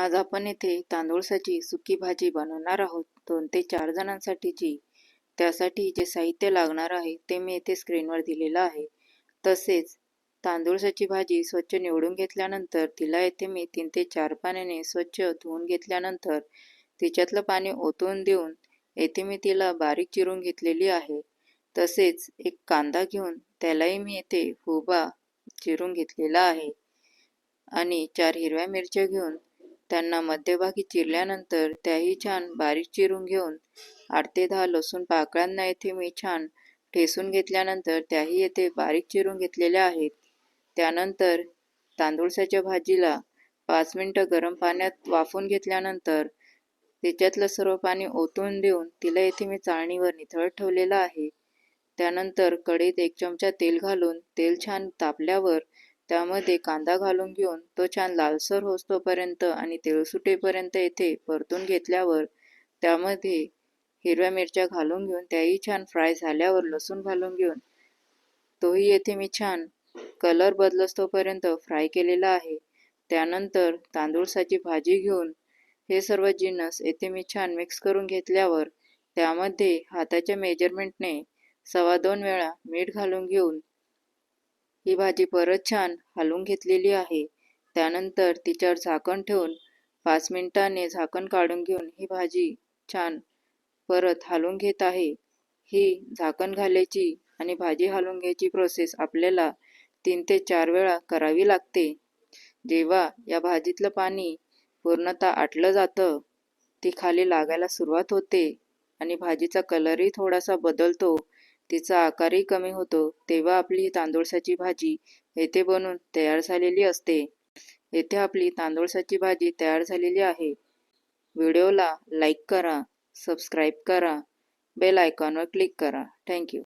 आज आपण येथे तांदूळसाची सुकी भाजी बनवणार आहोत. दोन ते चार जणांसाठीची त्यासाठी जे साहित्य लागणार आहे ते मी येथे स्क्रीनवर दिलेलं आहे. तसेच तांदूळसाची भाजी स्वच्छ निवडून घेतल्यानंतर तिला येथे मी तीन ते चार पाण्याने स्वच्छ धुवून घेतल्यानंतर तिच्यातलं पाणी ओतून देऊन येथे मी तिला बारीक चिरून घेतलेली आहे. तसेच एक कांदा घेऊन त्यालाही मी येथे हुबा चिरून घेतलेला आहे. आणि चार हिरव्या मिरच्या घेऊन त्यांना मध्यभागी चिरल्यानंतर त्याही छान बारीक चिरून घेऊन आठ ते दहा लसूण पाकळ्यांना येथे मी छान ठेसून घेतल्यानंतर त्याही येथे बारीक चिरून घेतलेल्या आहेत. त्यानंतर तांदूळसाच्या भाजीला पाच मिनटं गरम पाण्यात वाफून घेतल्यानंतर त्याच्यातलं सर्व पाणी ओतून देऊन तिला येथे मी चाळणीवर निथळत ठेवलेलं आहे. त्यानंतर कढईत एक चमचा तेल घालून तेल छान तापल्यावर त्यामध्ये कांदा घालून घेऊन तो छान लालसर होतोपर्यंत आणि तेल सुटेपर्यंत येथे परतून घेतल्यावर त्यामध्ये हिरव्या मिरच्या घालून घेऊन त्याही छान फ्राय झाल्यावर लसूण घालून घेऊन तोही येथे मी छान कलर बदलस्तोपर्यंत फ्राय केलेला आहे. त्यानंतर तांदूळसाची भाजी घेऊन हे सर्व जिन्नस येथे मी छान मिक्स करून घेतल्यावर त्यामध्ये हाताच्या मेजरमेंटने सव्वा दोन वेळा मीठ घालून घेऊन ही भाजी परत छान हलवून घेतलेली आहे. त्यानंतर तिच्यावर झाकण ठेवून पाच मिनिटांनी झाकण काढून घेऊन ही भाजी छान परत हलवून घेत आहे. ही झाकण घालायची आणि भाजी हलवून घ्यायची प्रोसेस आपल्याला तीन ते चार वेळा करावी लागते. जेव्हा या भाजीतलं पाणी पूर्णतः आटलं जातं ती खाली लागायला सुरुवात होते आणि भाजीचा कलरही थोडासा बदलतो. तिचा आकारही कमी होतो तेव्हा आपली तांदूळसाची भाजी येथे बनून तयार झालेली असते. येथे आपली तांदूळसाची भाजी तयार झालेली आहे. व्हिडिओला लाईक करा सबस्क्राईब करा बेल आयकॉनवर क्लिक करा. थँक्यू